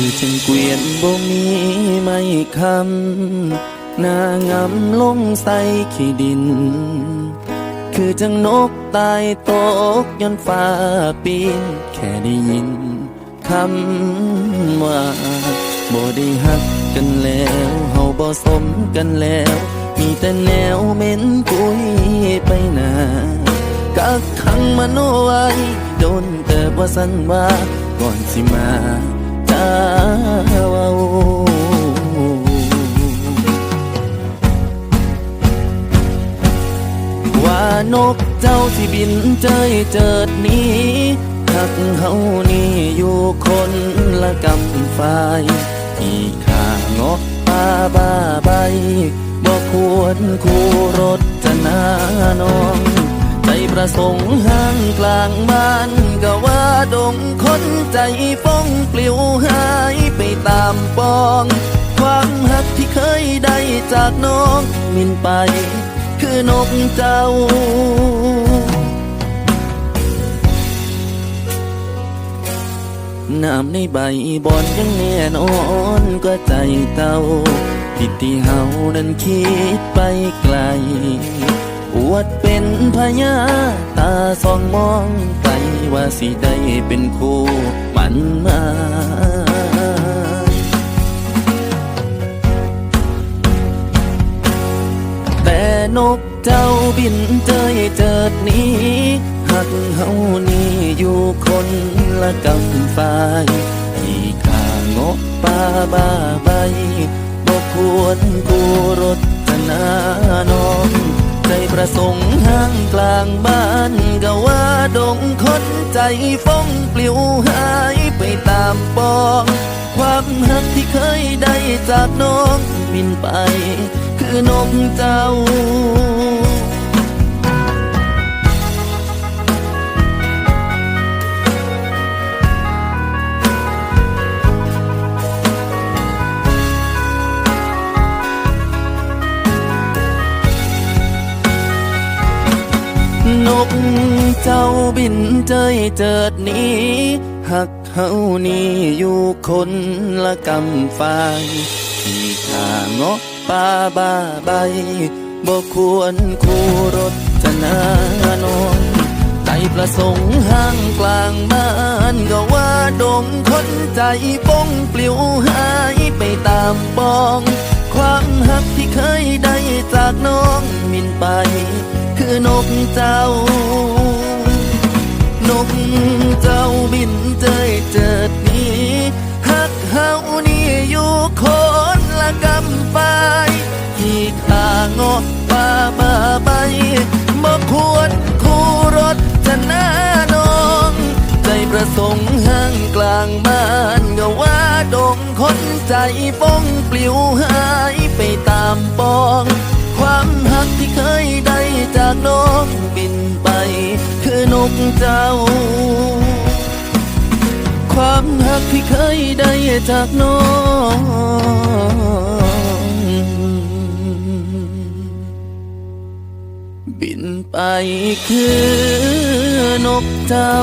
ือจึงเกวียนบ่มีไม่คำนางำลงใส่ขี้ดิน คือจังนกตายตกย้อนฟ้าปีนแค่ได้ยินคำว่าบ่ได้หักกันแล้วเฮาบ่สมกันแล้ว มีแต่แนวเหม็นกุยไปหนากักขังมันไว้โดนแต่ว่าสั่นว่าก่อนสิมา เว้าว่านกเจ้าที่บินเจยเจิดหนี้ทักเฮานี่อยู่คนละกำฝ่ายที่ข้างอกป่าบ้าใบบ่ควรคู่รถจะนาน้อง ประสงค์ห้างกลางบ้านก็ว่าดงคนใจฟ้องปลิวหายไปตามปอง ความหักที่เคยได้จากน้องมินไป คือนกเจ้าน้ำในใบบอนยังแน่นอนกว่าใจเต้าผิดที่เฮานั้นคิดไปไกล อวดเป็นพญาตาสองมองไปว่าสิได้เป็นคู่มันมาแต่นกเจ้าบินเจยเจิดหนี้หักเฮานี่อยู่คนละกำฝ่ายที่ข้างกป่าบ้าใบบ่ควรกูรถนาน้อง ประสงค์ห้างกลางบ้านก็ว่าดงคนใจฟ้องปลิวหายไปตามปองความหักที่เคยได้จากน้องบินไป คือนกเจ้า นกเจ้าบินเจยเจิดหนี้หักเฮานี่อยู่คนละกำฝ่ายที่ข้างอกป่าบ้าใบบ่ควรคู่รถจะนานอนใจประสงค์ห้างกลางบ้านก็ว่าดงคนใจป้องปลิวหายไปตามปอง ความหักที่เคยได้จากน้องมินไป อนกเจ้า นกเจ้าบินเจยเจิดหนี้หักเฮานี่อยู่คนละกำฝ่ายที่ข้างอกป่าบ้าใบบ่ควรคู่รถจะหน้าน้อง ใจประสงค์ห้างกลางบ้านก็ว่าดงคนใจป้องปลิวหายไปตามปอง ความหักที่เคยได้จากน้องบินไป คือนกเจ้า ความหักที่เคยได้จากน้องบินไปคือนกเจ้า